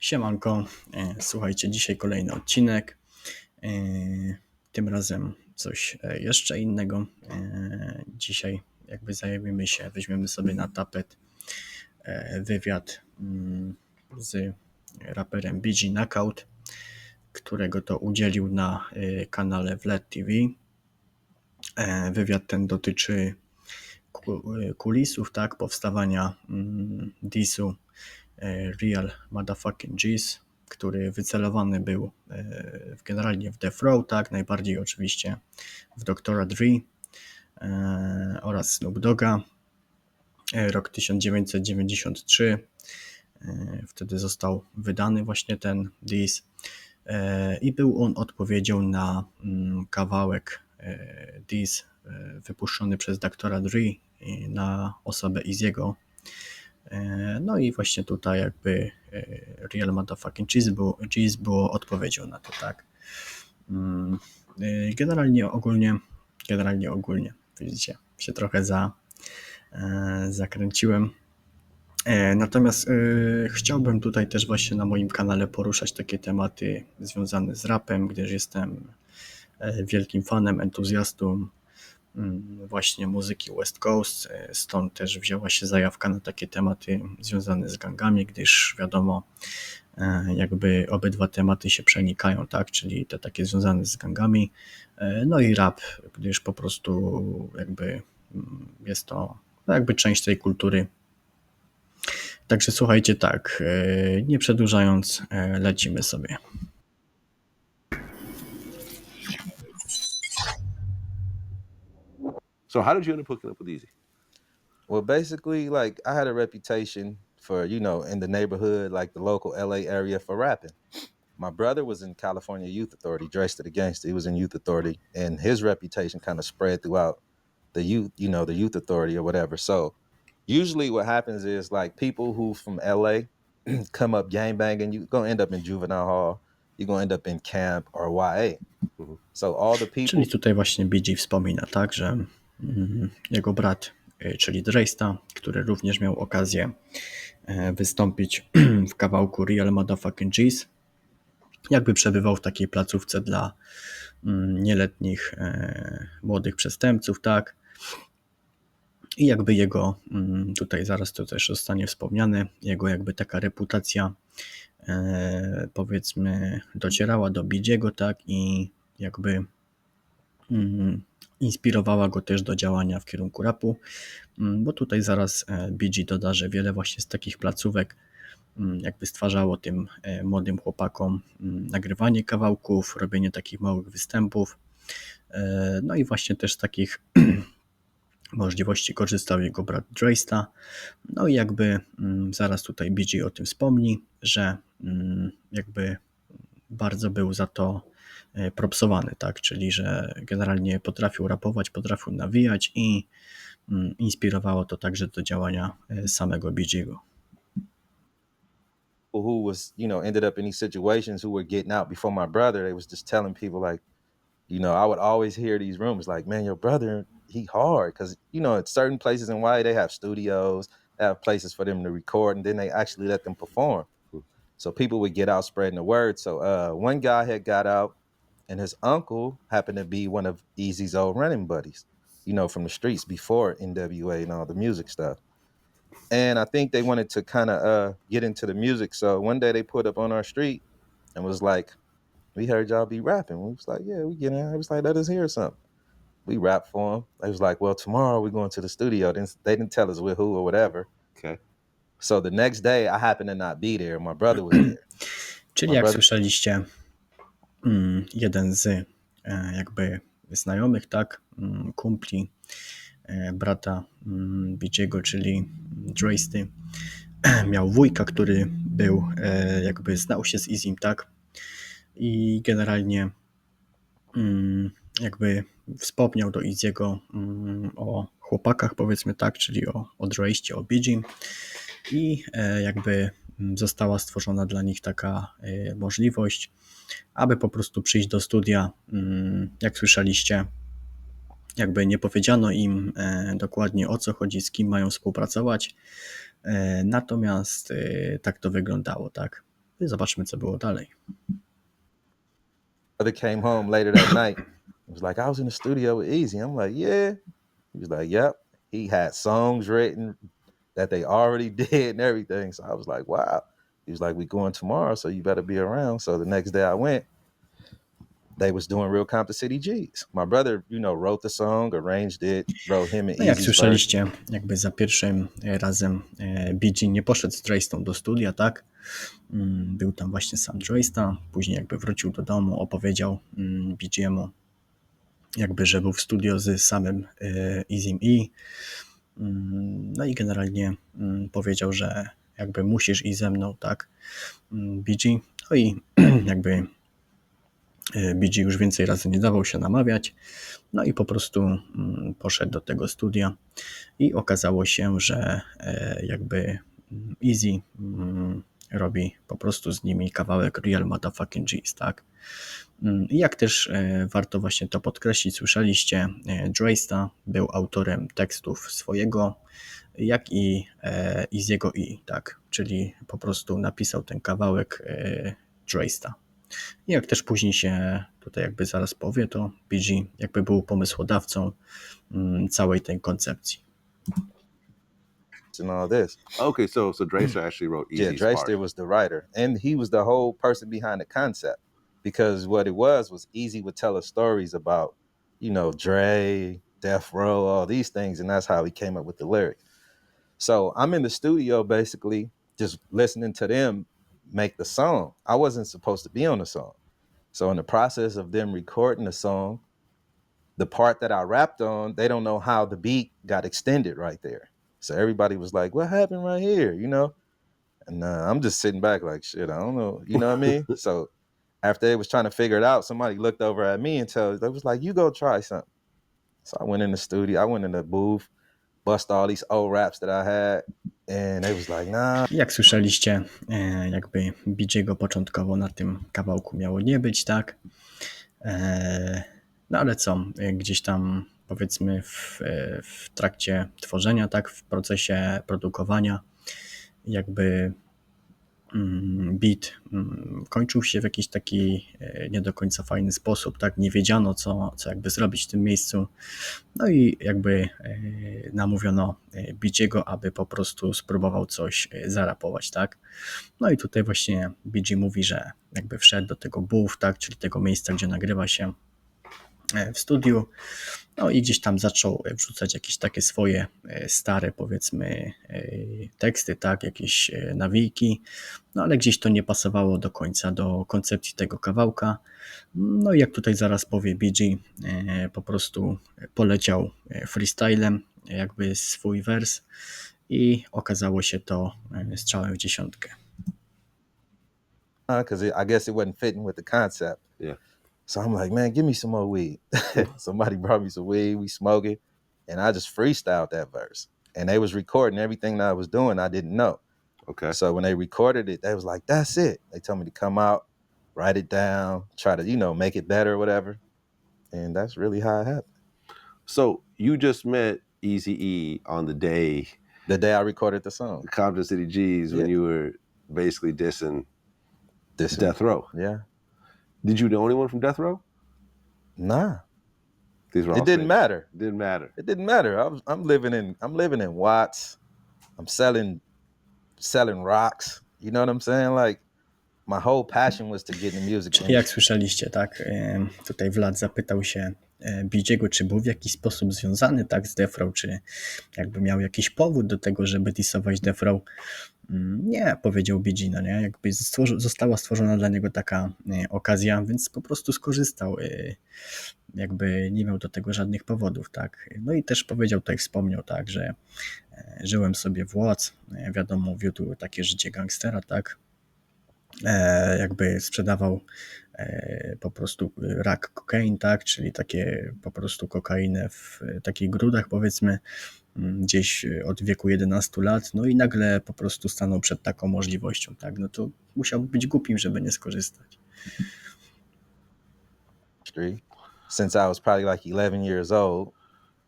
Siemanko, e, słuchajcie, dzisiaj kolejny odcinek. E, Tym razem coś e, jeszcze innego. Dzisiaj jakby zajmiemy się, weźmiemy sobie na tapet wywiad mm, z raperem BG Knockout, którego to udzielił na kanale Vlad TV. Wywiad ten dotyczy ku- kulisów, tak, powstawania mm, disu Real Motherfucking G's, który wycelowany był e, generalnie w Death Row, tak, najbardziej oczywiście w Dr. Dre e, oraz Snoop Dogga. E, Rok 1993, e, wtedy został wydany właśnie ten e, i był on odpowiedzią na mm, kawałek e, e, wypuszczony przez Dr. Dre e, na osobę Easy'ego. E, No i właśnie tutaj jakby e, Real Motherfucking Cheese było, Cheese było odpowiedzią na to, tak. Mm, e, Generalnie ogólnie, generalnie ogólnie, widzicie, się trochę za, zakręciłem. Natomiast chciałbym tutaj też właśnie na moim kanale poruszać takie tematy związane z rapem, gdyż jestem wielkim fanem, entuzjastą właśnie muzyki West Coast. e, Stąd też wzięła się zajawka na takie tematy związane z gangami, gdyż wiadomo, e, jakby obydwa tematy się przenikają, tak? Czyli te takie związane z gangami, e, no i rap, gdyż po prostu jakby mm, jest to no jakby część tej kultury. Także słuchajcie, tak, nie przedłużając, lecimy sobie. So how did you end up hooking up with Easy? Well, basically, like I had a reputation for, you know, in the neighborhood, like the local LA area for rapping. My brother was in California Youth Authority, Dressed to the Gangster. He was in Youth Authority, and his reputation kind of spread throughout the youth, you know, the Youth Authority or whatever. So usually what happens is like people who from LA come up gang banging, you're gonna end up in juvenile hall, you're gonna end up in camp or YA. Mhm. So all the people Czyli tutaj właśnie BG wspomina, tak, że jego brat, y, czyli Drejsta, który również miał okazję e, wystąpić w kawałku Real Motherfucking G's, jakby przebywał w takiej placówce dla mm, nieletnich e, młodych przestępców, tak. I jakby jego, mm, tutaj zaraz to też zostanie wspomniane, jego jakby taka reputacja e, powiedzmy docierała do Bidziego, tak, i jakby mm, inspirowała go też do działania w kierunku rapu, mm, bo tutaj zaraz e, BG doda, że wiele właśnie z takich placówek mm, jakby stwarzało tym e, młodym chłopakom mm, nagrywanie kawałków, robienie takich małych występów, E, no i właśnie też z takich możliwości korzystał jego brat Dresta, no i jakby zaraz tutaj BG o tym wspomni, że jakby bardzo był za to propsowany, tak, czyli że generalnie potrafił rapować, potrafił nawijać i mm, inspirowało to także do działania samego BG'ego. who was you know ended up in these situations who were getting out before my brother they was just telling people like you know i would always hear these rumors like man your brother he hard. Because you know at certain places in Hawaii they have studios they have places for them to record and then they actually let them perform. So people would get out spreading the word. So uh one guy had got out and his uncle happened to be one of easy's old running buddies you know from the streets before nwa and all the music stuff and I think they wanted to kind of uh, get into the music. So one day they put up on our street and was like, "We heard y'all be rapping." We was like, "Yeah, we get in." I was like, "Let us hear something." We rap for them. They was like, "Well, tomorrow we're going to the studio." Then they didn't tell us with who or whatever. Okay. So the next day, I happened to not be there. My brother was there. Czyli My jak brother- słyszeliście, jeden z e, jakby znajomych, tak, mm, kumpli e, brata mm, Biciego, czyli Dresty, miał wujka, który był, e, jakby znał się z Izim, tak, i generalnie mm, jakby wspomniał do Iziego mm, o chłopakach, powiedzmy tak, czyli o, o Dreście, o Bigim i jakby mm, została stworzona dla nich taka możliwość, aby po prostu przyjść do studia. Mm, Jak słyszeliście, jakby nie powiedziano im e, dokładnie o co chodzi, z kim mają współpracować, e, natomiast e, tak to wyglądało, tak. zobaczmy, co było dalej. brother came home later that night. He was like, I was in the studio with Easy. I'm like, yeah. He was like, yep. He had songs written that they already did and everything. So I was like, wow. He was like, we going tomorrow, so you better be around. So the next day I went. They was doing Real Compton City G's. My brother, you know, wrote the song, arranged it, wrote him and No jak Easy's verse. słyszeliście, jakby za pierwszym e, razem e, BG nie poszedł z Dreystą do studia, tak? Mm, Był tam właśnie sam Dreysta, później jakby wrócił do domu, opowiedział mm, BG'emu jakby, że był w studio z samym e, Easym E. Mm, No i generalnie mm, powiedział, że jakby musisz iść ze mną, tak? Mm, BG. No i jakby e, BG już więcej razy nie dawał się namawiać. No i po prostu mm, poszedł do tego studia i okazało się, że e, jakby mm, Easy robi po prostu z nimi kawałek Real Motherfucking G's, tak? I jak też e, warto właśnie to podkreślić, słyszeliście, e, Dreysta był autorem tekstów swojego, jak i e, Easy'ego E, tak? Czyli po prostu napisał ten kawałek e, Dreysta. I jak też później się tutaj jakby zaraz powie, to BG jakby był pomysłodawcą mm, całej tej koncepcji. and all this. Okay, so so Drayster actually wrote Easy's yeah, Dreyster part. was the writer, and he was the whole person behind the concept. Because what it was was Easy would tell us stories about, you know, Dre, Death Row, all these things, and that's how he came up with the lyric. So I'm in the studio basically just listening to them make the song. I wasn't supposed to be on the song. So in the process of them recording the song, the part that I rapped on, they don't know how the beat got extended right there. So everybody was like, "What happened right here?" You know, and uh, I'm just sitting back like, "Shit, I don't know." You know what I mean? so after they was trying to figure it out, somebody looked over at me and told they was like, "You go try something." So I went in the studio. I went in the booth, bust all these old raps that I had, and they was like, "Nah." Jak słyszeliście, e, jakby BG'ego początkowo na tym kawałku miało nie być, tak? E, No ale co, e, gdzieś tam powiedzmy w, w trakcie tworzenia, tak, w procesie produkowania, jakby mm, beat mm, kończył się w jakiś taki e, nie do końca fajny sposób, tak, nie wiedziano co, co jakby zrobić w tym miejscu, no i jakby e, namówiono e, BG'ego, aby po prostu spróbował coś zarapować, tak, no i tutaj właśnie BG mówi, że jakby wszedł do tego booth, tak, czyli tego miejsca, gdzie nagrywa się w studiu. No i gdzieś tam zaczął wrzucać jakieś takie swoje e, stare, powiedzmy, e, teksty, tak, jakieś e, nawijki, no ale gdzieś to nie pasowało do końca do koncepcji tego kawałka. No i jak tutaj zaraz powie BG, e, po prostu poleciał e, freestylem, jakby swój wers i okazało się to e, strzałem w dziesiątkę. because I guess it wasn't fitting with the concept. Yeah. So I'm like, man, give me some more weed. Hmm. Somebody brought me some weed. We smoke it, and I just freestyled that verse. And they was recording everything that I was doing. I didn't know. Okay. So when they recorded it, they was like, "That's it." They told me to come out, write it down, try to you know make it better or whatever. And that's really how it happened. So you just met Easy E on the day The day I recorded the song, Compton City G's when Yeah. you were basically dissing this Death Row. yeah, Did you know anyone from Death Row? nah, These were it didn't strangers. matter. Didn't matter. It didn't matter. I was, I'm living in I'm living in Watts. I'm selling selling rocks. You know what I'm saying? Like my whole passion was to get in the music. Czyli jak słyszeliście, tak, tutaj Vlad zapytał się Bidziego, czy był w jakiś sposób związany tak z Defro, czy jakby miał jakiś powód do tego, żeby disować Defro. Mm, Nie, powiedział Bidzi, no nie, jakby stworzy, została stworzona dla niego taka e, okazja, więc po prostu skorzystał, e, jakby nie miał do tego żadnych powodów, tak. No i też powiedział, tutaj wspomniał, tak, że e, żyłem sobie w e, wiadomo, wiódł takie życie gangstera, tak, jakby sprzedawał po prostu rak kokain, tak, czyli takie po prostu kokainę w takich grudach powiedzmy gdzieś od wieku 11 lat, no i nagle po prostu stanął przed taką możliwością, tak, no to musiał być głupim, żeby nie skorzystać. since I was probably like 11 years old.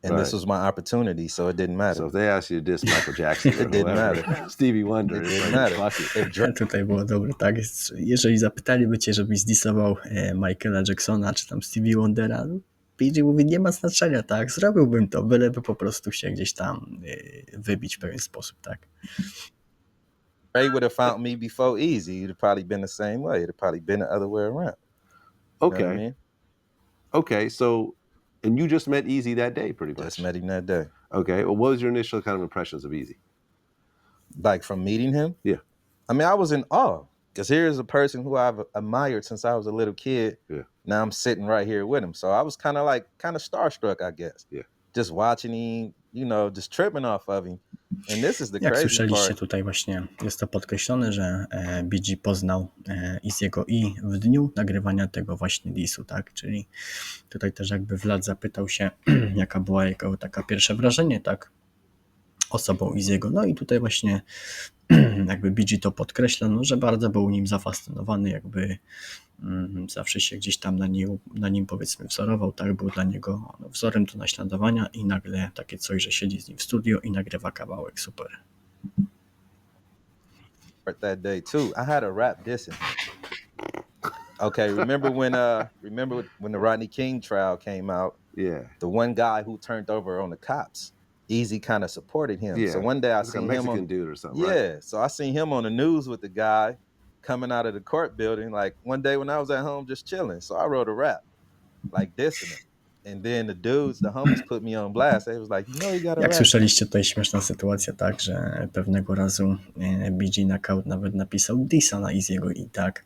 and this Right. was my opportunity, so it didn't matter. So if they asked you to diss Michael Jackson, It didn't matter. Stevie Wonder, It didn't matter. If Tutaj było dobre, tak? Jest- Jeżeli zapytaliby cię, żebyś zdisował e, Michaela Jacksona czy tam Stevie Wondera, no, PJ mówi, nie ma znaczenia, tak? Zrobiłbym to, byleby po prostu się gdzieś tam wybić w pewien sposób, tak? Dre would have found me before Easy, it'd have probably been the same way. It'd have probably been the other way around. You know Okay. I mean? Okay. So, and you just met Easy that day, pretty much. Just met him that day. Okay. Well, what was your initial kind of impressions of Easy? Like from meeting him? Yeah. I mean, I was in awe because here's a person who I've admired since I was a little kid. Yeah. Now I'm sitting right here with him. So I was kind of like, kind of starstruck, I guess. Yeah. Just watching him, you know, just tripping off of him. And this is the Jak crazy słyszeliście part. tutaj właśnie jest to podkreślone, że e, BG poznał e, Easy'ego i w dniu nagrywania tego właśnie disu, tak? Czyli tutaj też jakby Vlad zapytał się, jaka była jego taka pierwsze wrażenie, tak? Osobą Easy'ego. No i tutaj właśnie jakby BG to podkreśla, no, że bardzo był nim zafascynowany, jakby mm, zawsze się gdzieś tam na nim, na nim powiedzmy wzorował, tak? Był dla niego no, wzorem do naśladowania i nagle takie coś, że siedzi z nim w studio i nagrywa kawałek, super. that day too. I had a rap dissing. Okay, remember when uh remember when the Rodney King trial came out? Yeah. The one guy who turned over on the cops, Easy kind of supported him. Yeah. So one day I Like a seen him Mexican on dude or something. Yeah, Right? so I seen him on the news with the guy coming out of the court building. Like one day when I was at home just chilling, so I wrote a rap, like dissing him. And then the dudes, the homies, put me on blast. They was like, "You know, you got a Jak rap." słyszeliście, tutaj śmieszna sytuacja, tak, że pewnego razu BG Knockout nawet napisał disa na Easy'ego i tak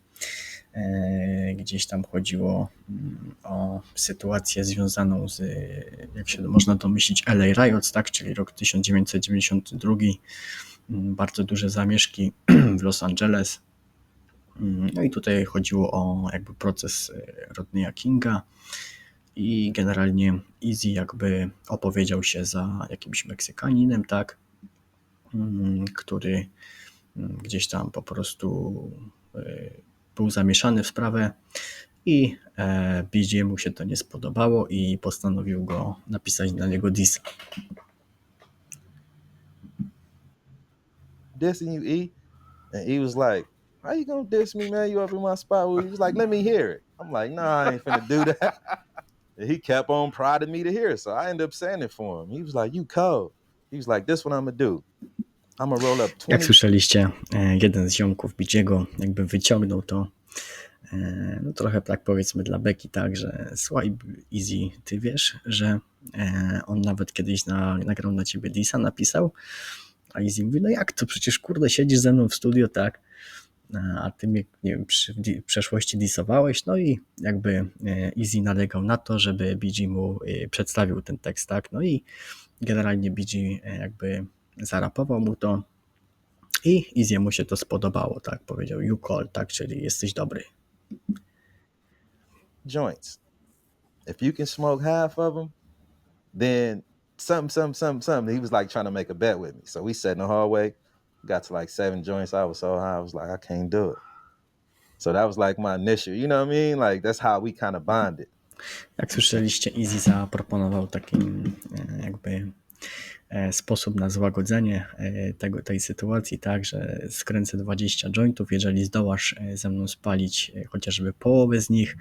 gdzieś tam chodziło mm, o sytuację związaną z, e, jak się można domyślić, LA Riots, tak, czyli rok 1992, mm, bardzo duże zamieszki w Los Angeles. Mm, No i tutaj chodziło o jakby proces e, Rodneya Kinga. I generalnie Easy jakby opowiedział się za jakimś Meksykaninem, tak, który gdzieś tam po prostu e, był zamieszany w sprawę i e, BJ mu się to nie spodobało i postanowił go napisać na niego disa. dissing you, E? And he was like, How you gonna diss me, man? You up in my spot? He was like, Let me hear it. I'm like, Nah, I ain't finna do that. And he kept on prodding me to hear it. So I ended up saying it for him. He was like, You cold. He was like, This what I'm gonna do. Jak 20. słyszeliście, e, jeden z ziomków Bidziego jakby wyciągnął to e, no trochę tak powiedzmy dla Beki, tak, że słuchaj Easy, ty wiesz, że e, on nawet kiedyś na, nagrał na ciebie disa, napisał, a Easy mówi, no jak to, przecież kurde siedzisz ze mną w studio, tak, a ty mnie, nie wiem, przy, w przeszłości disowałeś, no i jakby Easy nalegał na to, żeby BG mu przedstawił ten tekst, tak, no i generalnie BG jakby zarapował mu to i Easy'emu się to spodobało, tak, powiedział you call, tak, czyli jesteś dobry. joints. If you can smoke half of them, then something, something, something, something. He was like trying to make a bet with me. So we sat in the hallway, got to like seven joints. I was so high, I was like, I can't do it. So that was like my initial, you know what I mean? Like that's how we kind of bonded. Jak słyszeliście, Easy zaproponował taki e, jakby sposób na złagodzenie e, tego, tej sytuacji, tak, że skręcę 20 jointów, jeżeli zdołasz e, ze mną spalić e, chociażby połowę z nich,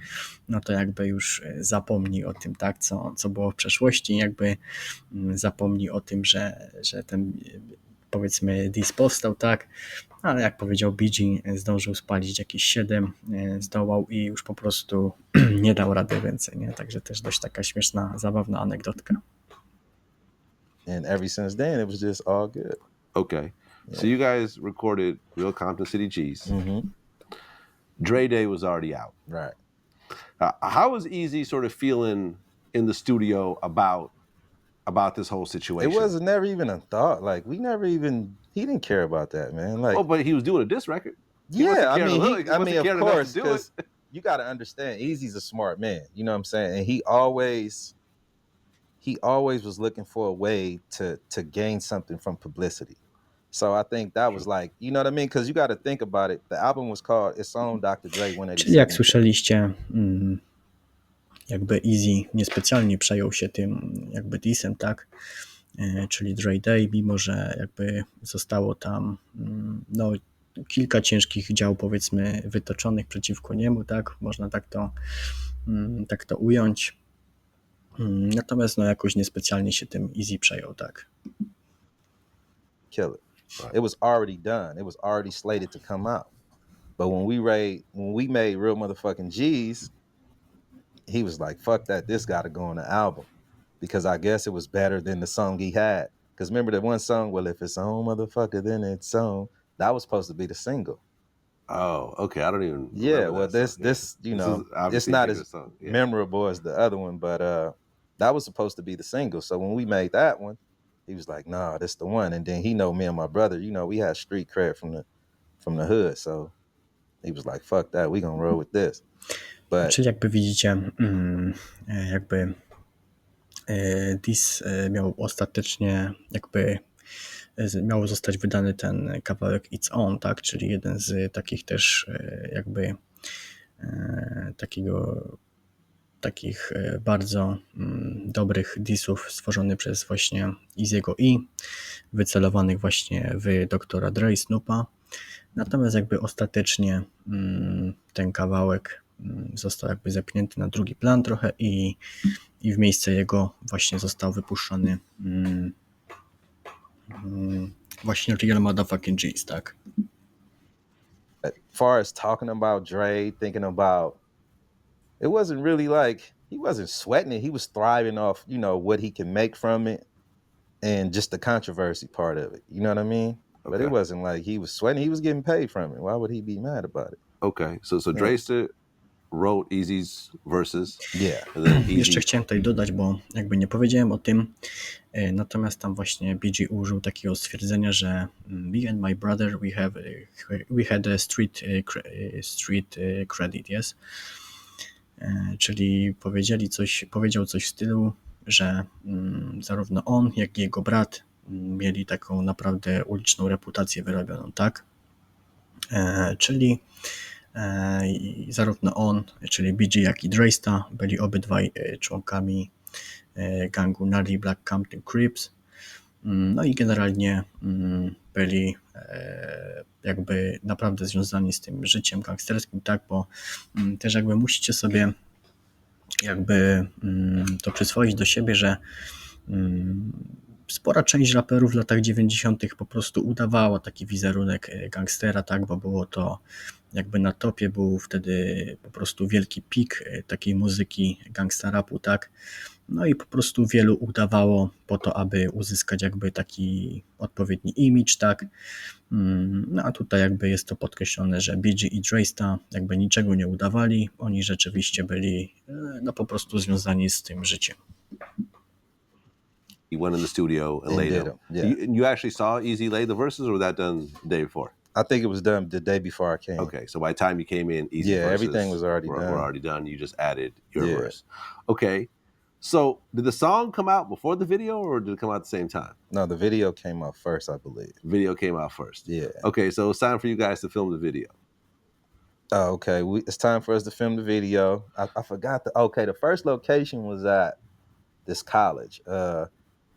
no to jakby już e, zapomnij o tym, tak, co, co było w przeszłości, jakby mm, zapomnij o tym, że, że ten e, powiedzmy dis powstał, tak, ale jak powiedział e, zdążył spalić jakieś 7, e, zdołał i już po prostu nie dał rady więcej, nie? Także też dość taka śmieszna, zabawna anegdotka. And ever since then, it was just all good. Okay. So you guys recorded Real Compton City G's. hmm Dre Day was already out. Right. Uh, how was Easy sort of feeling in the studio about about this whole situation? It was never even a thought. Like we never even he didn't care about that, man. Like Oh, but he was doing a diss record. He yeah, I mean, he, he I mean, of cared enough to course, because you got to understand, Easy's a smart man. You know what I'm saying? And he always, he always was looking for a way to to gain something from publicity. So I think that was like, you know what I mean? Because you got to think about it. The album was called "It's On Dr. Dre" when Czyli jak słyszeliście, mm, jakby Easy niespecjalnie przejął się tym jakby disem, tak, E, czyli Dre Day, mimo że jakby zostało tam mm, no, kilka ciężkich dział powiedzmy wytoczonych przeciwko niemu, tak, można tak to, mm, tak to ująć. Mm, Natomiast no jakoś niespecjalnie się tym Easy przejął, tak. kill it. It was already done. It was already slated to come out. But when we raid, when we made real motherfucking G's, he was like, "Fuck that! This got to go on the album," because I guess it was better than the song he had. Because remember that one song, well, if it's on motherfucker, then it's on. That was supposed to be the single. Oh, okay. I don't even. Yeah, well, that this song. This you know, is it's not as. Yeah. memorable as the other one, but uh, that was supposed to be the single. So when we made that one, he was like, "Nah, this the one." And then he know me and my brother. You know, we had street cred from the from the hood, so he was like, "Fuck that, we gonna roll with this." But Czyli jakby widzicie, mm, jakby e, miał ostatecznie jakby miał zostać wydany ten kawałek It's On, tak, czyli jeden z takich też jakby takiego takich e, bardzo mm, dobrych disów stworzony przez właśnie Easy'ego E, wycelowanych właśnie w doktora Dre i Snoopa. Natomiast jakby ostatecznie mm, ten kawałek mm, został jakby zepchnięty na drugi plan trochę i, i w miejsce jego właśnie został wypuszczony właśnie Real Motherfucking G's, tak? as far as talking about Dre, thinking about it wasn't really like he wasn't sweating it. He was thriving off, you know, what he can make from it and just the controversy part of it. You know what I mean? But it wasn't like he was sweating. He was getting paid from it. Why would he be mad about it? Okay. So so Yeah. Drayster wrote Easy's verses, Yeah. and Jeszcze chciałem tutaj dodać, bo jakby nie powiedziałem o tym, natomiast tam właśnie BG użył takiego stwierdzenia, że mm, me and my brother we have we had a street street credit, yes? E, Czyli powiedzieli coś, powiedział coś w stylu, że mm, zarówno on, jak i jego brat mm, mieli taką naprawdę uliczną reputację wyrobioną, tak? E, Czyli E, zarówno on, czyli BG, jak i Dresta byli obydwaj członkami gangu Nari Black Compton Crips. Mm, No i generalnie byli jakby naprawdę związani z tym życiem gangsterskim, tak, bo mm, też jakby musicie sobie jakby mm, to przyswoić do siebie, że mm, spora część raperów w latach 90. po prostu udawała taki wizerunek e, gangstera, tak, bo było to jakby na topie, był wtedy po prostu wielki pik e, takiej muzyki gangsta rapu, tak. No i po prostu wielu udawało po to, aby uzyskać jakby taki odpowiedni image, tak. Mm, No a tutaj jakby jest to podkreślone, że BG i Dresta jakby niczego nie udawali, oni rzeczywiście byli e, no po prostu związani z tym życiem. He went in the studio and, And laid them. 'em, yeah. You, you actually saw Easy lay the verses, or was that done the day before? I think it was done the day before I came. Okay, so by the time you came in, Easy Yeah, verses everything was already were, done. were already done. You just added your Yeah. verse. Okay, so did the song come out before the video, or did it come out at the same time? No, the video came out first, I believe. Video came out first. Yeah. Okay, so it's time for you guys to film the video. Oh, okay. We, it's time for us to film the video. I, I forgot the okay. The first location was at this college. Uh,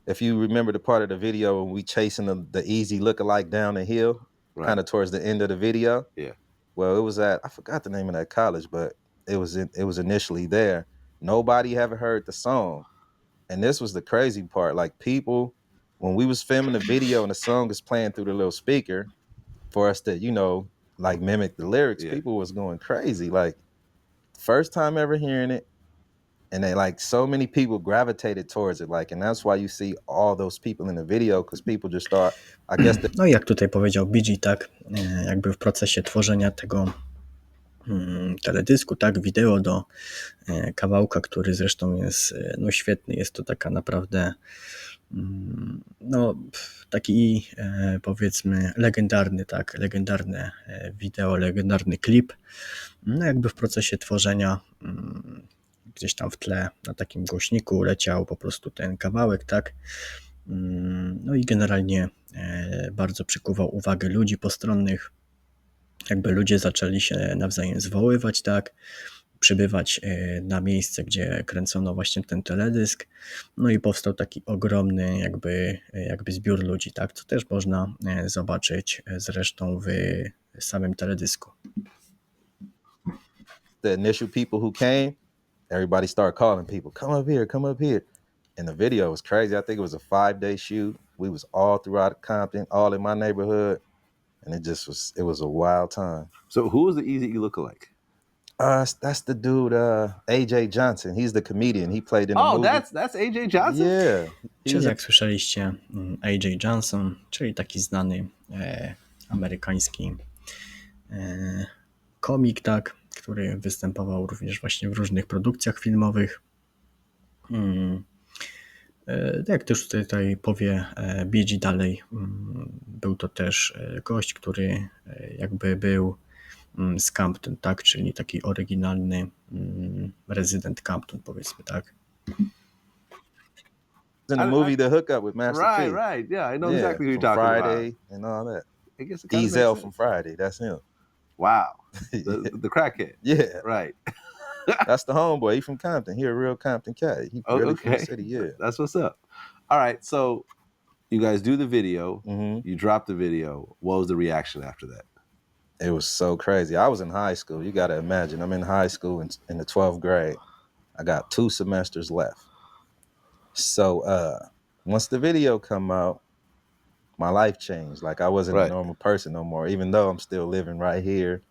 if you remember the part of the video when we chasing the, the easy lookalike down the hill, Right. kind of towards the end of the video. Yeah. Well, it was at I forgot the name of that college, but it was in, it was initially there. Nobody ever heard the song, and this was the crazy part. Like people, when we was filming the video and the song is playing through the little speaker, for us to you know like mimic the lyrics, Yeah. people was going crazy. Like first time ever hearing it, and they like so many people gravitated towards it. Like, and that's why you see all those people in the video because people just thought, I guess that No jak tutaj powiedział BG, tak, jakby w procesie tworzenia tego teledysku, tak, wideo do e, kawałka, który zresztą jest e, no świetny, jest to taka naprawdę mm, no taki e, powiedzmy legendarny, tak, legendarne wideo, legendarny klip, no jakby w procesie tworzenia mm, gdzieś tam w tle na takim głośniku leciał po prostu ten kawałek, tak, Mm, no i generalnie bardzo przykuwał uwagę ludzi postronnych. Jakby ludzie zaczęli się nawzajem zwoływać, tak. przybywać e, na miejsce, gdzie kręcono właśnie ten teledysk. No i powstał taki ogromny jakby, e, jakby zbiór ludzi, tak, co też można e, zobaczyć zresztą w samym teledysku. the initial people who came, everybody started calling people, come up here, come up here. And the video was crazy. I think it was a five day shoot. We was all throughout Compton, all in my neighborhood. And it just was it was a wild time. So who was the Easy E lookalike? Uh that's the dude, uh AJ Johnson. He's the comedian. He played in the Oh, movie. that's that's AJ Johnson. yeah. Czyli jak słyszeliście, mm, AJ Johnson, czyli taki znany e, amerykański e, komik, tak, który występował również właśnie w różnych produkcjach filmowych. Mm, jak też tutaj, tutaj powie e, Bidzi dalej, mm, był to też e, gość, który e, jakby był mm, z Campton, tak, czyli taki oryginalny mm, rezydent Campton, powiedzmy, tak. in the I- movie The Hookup with Master Right, P. right. Yeah, I know Yeah, exactly who you're talking Friday and all that. about. I guess it Ezel from Friday. That's him. Wow, the, the crackhead. yeah. Right. That's the homeboy. He from Compton. He a real Compton cat. He Oh, really from the city. Yeah. That's what's up. All right, so you guys do the video. hmm You drop the video. What was the reaction after that? It was so crazy. I was in high school. You got to imagine. I'm in high school in, in the 12th grade. I got two semesters left. So uh once the video come out, my life changed. Like I wasn't Right. a normal person no more, even though I'm still living right here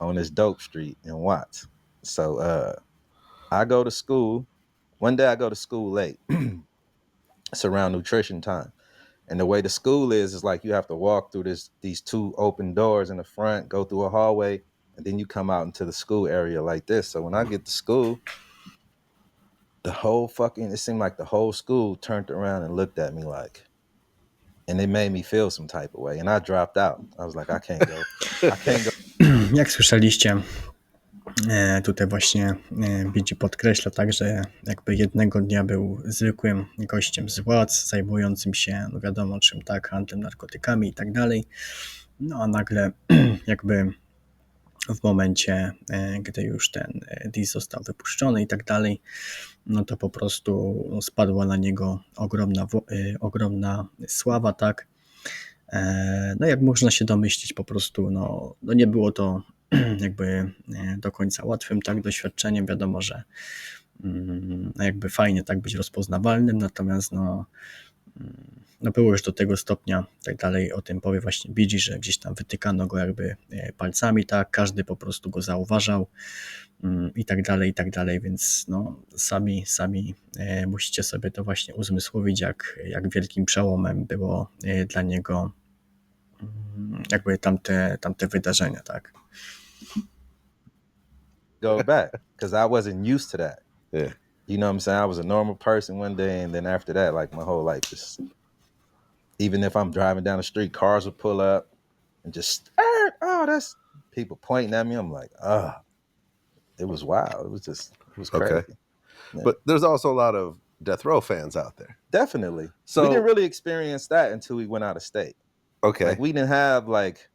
on this dope street in Watts. So uh I go to school. One day I go to school late. it's around nutrition time. And the way the school is is like you have to walk through this these two open doors in the front, go through a hallway, and then you come out into the school area like this. So when I get to school, the whole fucking it seemed like the whole school turned around and looked at me like and it made me feel some type of way. And I dropped out. I was like, I can't go. I can't go. Jak słyszeliście, tutaj właśnie e, Bidzi podkreśla tak, że jakby jednego dnia był zwykłym gościem z władz, zajmującym się, no wiadomo czym, tak, handlem narkotykami i tak dalej. No a nagle jakby w momencie, e, gdy już ten e, dis został wypuszczony i tak dalej, no to po prostu spadła na niego ogromna, e, ogromna sława, tak. E, No jak można się domyślić, po prostu no, no nie było to jakby e, do końca łatwym tak doświadczeniem. Wiadomo, że mm, jakby fajnie tak być rozpoznawalnym, natomiast no, mm, no było już do tego stopnia, tak dalej, o tym powie właśnie Bidzi, że gdzieś tam wytykano go jakby e, palcami, tak, każdy po prostu go zauważał mm, i tak dalej, i tak dalej, więc no sami, sami e, musicie sobie to właśnie uzmysłowić, jak, jak wielkim przełomem było dla niego jakby tamte, tamte wydarzenia, tak. go back because I wasn't used to that. Yeah. You know what I'm saying? I was a normal person one day, and then after that, like my whole life just. Even if I'm driving down the street, cars would pull up and just, "Er, oh, that's people pointing at me. I'm like, ah, it was wild. It was just, it was Okay. crazy. But there's also a lot of death row fans out there. Definitely. So- we didn't really experience that until we went out of state. Okay. Like we didn't have like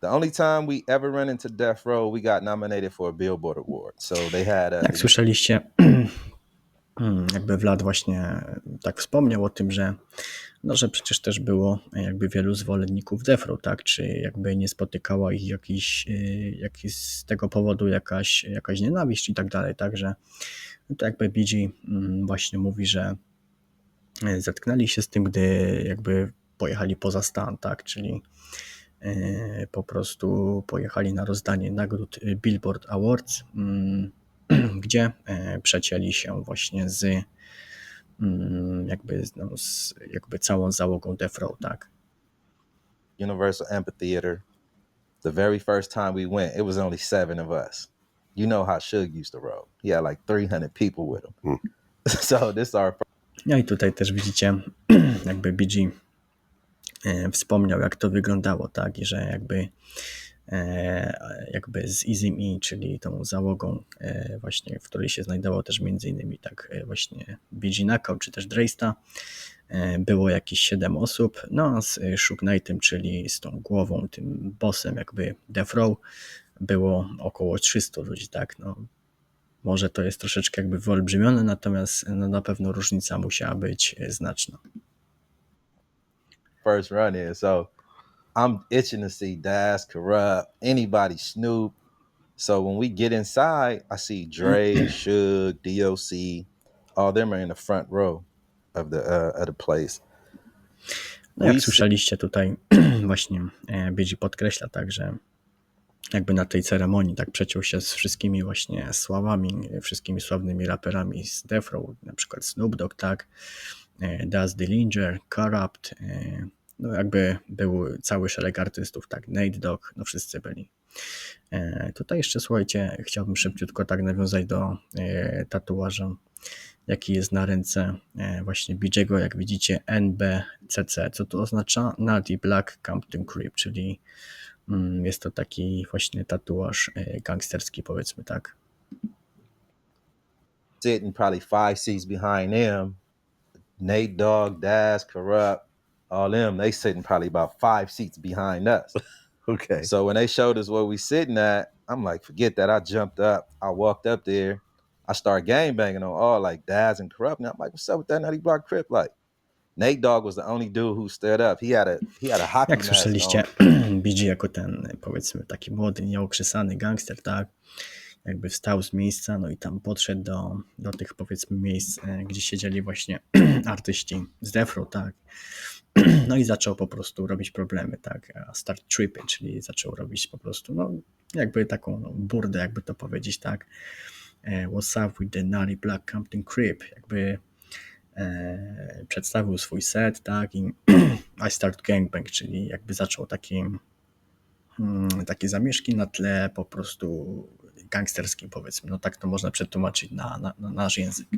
the only time we ever run into death row, we got nominated for a Billboard Award. So they had a Jak słyszeliście, mm, jakby Vlad właśnie tak wspomniał o tym, że no, że przecież też było jakby wielu zwolenników Defro, tak, czy jakby nie spotykała ich jakiś, y, jakiś z tego powodu jakaś, jakaś nienawiść i tak dalej, także no to jakby Bidzi mm, właśnie mówi, że y, zetknęli się z tym, gdy jakby pojechali poza stan, tak, czyli y, po prostu pojechali na rozdanie nagród y, Billboard Awards, mm, gdzie e, przecięli się właśnie z mm, jakby, no, z jakby całą załogą Death Row, tak. Universal Amphitheater. The very first time we went, it was only seven of us. You know how Suge used to roll. He had like 300 people with him. Hmm. so this our No i tutaj też widzicie, jakby BG e, wspomniał, jak to wyglądało, tak, i że jakby e, jakby z Me, czyli tą załogą e, właśnie, w której się znajdował też między innymi tak e, właśnie Knockout, czy też Dreysta, e, było jakieś 7 osób, no a z e, Shook Knightem, czyli z tą głową, tym bossem jakby Death Row, było około 300 ludzi, tak, no może to jest troszeczkę jakby wyolbrzymione, natomiast no, na pewno różnica musiała być e, znaczna. First run in. So I'm itching to see Daz, Corrupt, anybody, Snoop. So when we get inside, I see Dre, Suge, DOC, all them are in the front row of the uh, of the place. No jak słyszeliście tutaj, właśnie e, BG podkreśla tak, że jakby na tej ceremonii tak przeciął się z wszystkimi właśnie sławami, wszystkimi sławnymi raperami z Death Row, na przykład Snoop Dogg, tak, e, Daz Dillinger, Corrupt, e, no jakby był cały szereg artystów, tak, Nate Dogg, no wszyscy byli. E, Tutaj jeszcze słuchajcie, chciałbym szybciutko tak nawiązać do tatuaża, jaki jest na ręce właśnie BJ'ego, jak widzicie NBCC. Co to oznacza? Naughty Black Compton Creep, czyli mm, jest to taki właśnie tatuaż gangsterski powiedzmy tak. sitting probably five seats behind them. Nate Dogg, Daz, Corrupt, all them, they sitting probably about five seats behind us. Okay. So when they showed us where we sitting at, I'm like, forget that. I jumped up. I walked up there. I start gang banging on all like Daz and Corrupt. And I'm like, what's up with that Nutty Block Crip? Like, Nate Dogg was the only dude who stood up. He had a he had a hockey Jak słyszeliście. BG jako ten powiedzmy taki młody, nieokrzesany gangster, tak, jakby wstał z miejsca, no i tam podszedł do, do tych powiedzmy miejsc, e, gdzie siedzieli właśnie artyści z Death Row, tak, no i zaczął po prostu robić problemy, tak, start tripping, czyli zaczął robić po prostu, no jakby taką no, burdę, jakby to powiedzieć, tak, e, what's up with the Naughty Black Compton Creep, jakby e, przedstawił swój set, tak, i I Start Gangbang, czyli jakby zaczął taki, mm, takie zamieszki na tle po prostu gangsterskim, powiedzmy. No tak to można przetłumaczyć na, na, na nasz język.